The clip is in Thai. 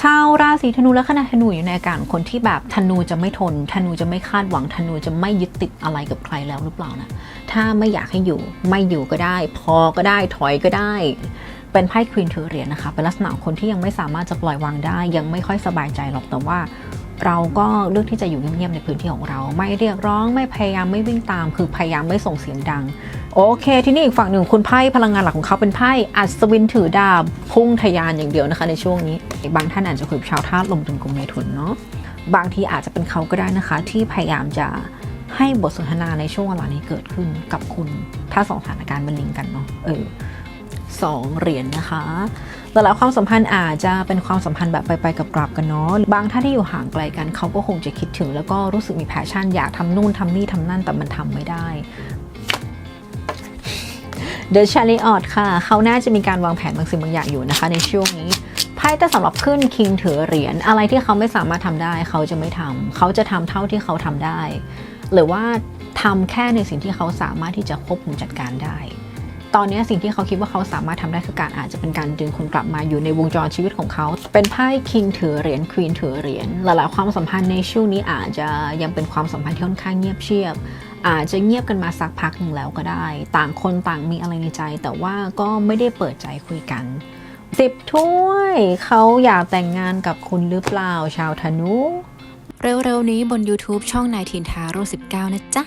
ชาวราศีธนูและคณะธนูอยู่ในอาการคนที่แบบธนูจะไม่ทน ธนูจะไม่คาดหวัง ธนูจะไม่ยึดติดอะไรกับใครแล้วหรือเปล่านะถ้าไม่อยากให้อยู่ไม่อยู่ก็ได้ พอก็ได้ถอยก็ได้ เป็นไพ่ควีนถือเรียญนะคะเป็นลักษณะคนที่ยังไม่สามารถจะปล่อยวางได้ ยังไม่ค่อยสบายใจหรอกแต่ว่าเราก็เลือกที่จะอยู่เงียบๆในพื้นที่ของเรา ไม่เรียกร้องไม่พยายามไม่วิ่งตาม คือพยายามไม่ส่งเสียงดัง โอเค ที่นี่อีกฝั่งหนึ่งคุณไพ่พลังงานหลักของเขาเป็นไพ่อัศวินถือดาบพุ่งทะยานอย่างเดียวนะคะ ในช่วงนี้ บางท่านอาจจะคุยกับชาวธาตุลมตุลกลุ่มเมถุนเนาะบางทีอาจจะเป็นเขาก็ได้นะคะ ที่พยายามจะให้บทสนทนาในช่วงเวลานี้เกิดขึ้นกับคุณ ถ้าสองสถานการณ์มันลิงกันเนาะเออสองเหรียญนะคะแต่แล้วความสัมพันธ์อาจจะเป็นความสัมพันธ์แบบไปๆกับกลับกันเนาะบางท่านที่อยู่ห่างไกลกันเขาก็คงจะคิดถึง แล้วก็รู้สึกมีแพชชั่นอยากทำนู่นทำนี่ทำนั่นแต่มันทำไม่ได้ เดอะชาลีออดค่ะ เขาน่าจะมีการวางแผนบางสิ่งบางอย่างอยู่นะคะ ในช่วงนี้ไพ่แต่สำหรับขึ้นคิงถือเหรียญอะไรที่เขาไม่สามารถทำได้ เขาจะไม่ทำเขาจะทำเท่าที่เขาทำได้ หรือว่าทำแค่ในสิ่งที่เขาสามารถที่จะควบคุมจัดการได้ ตอนนี้สิ่งที่เขาคิดว่าเขาสามารถทำได้คือการอาจจะเป็นการดึงคุณกลับมาอยู่ในวงจรชีวิตของเขา เป็นไพ่คิงถือเหรียญควีนถือเหรียญหลายๆความสัมพันธ์ในช่วงนี้อาจจะยังเป็นความสัมพันธ์ที่ค่อนข้างเงียบเชียบ อาจจะเงียบกันมาสักพักหนึ่งแล้วก็ได้ ต่างคนต่างมีอะไรในใจ แต่ว่าก็ไม่ได้เปิดใจคุยกันสิบถ้วยเขาอยากแต่งงานกับคุณหรือเปล่าชาวธนูเร็วๆนี้บน YouTube ช่องนายทินทาโร่19 นะจ๊ะ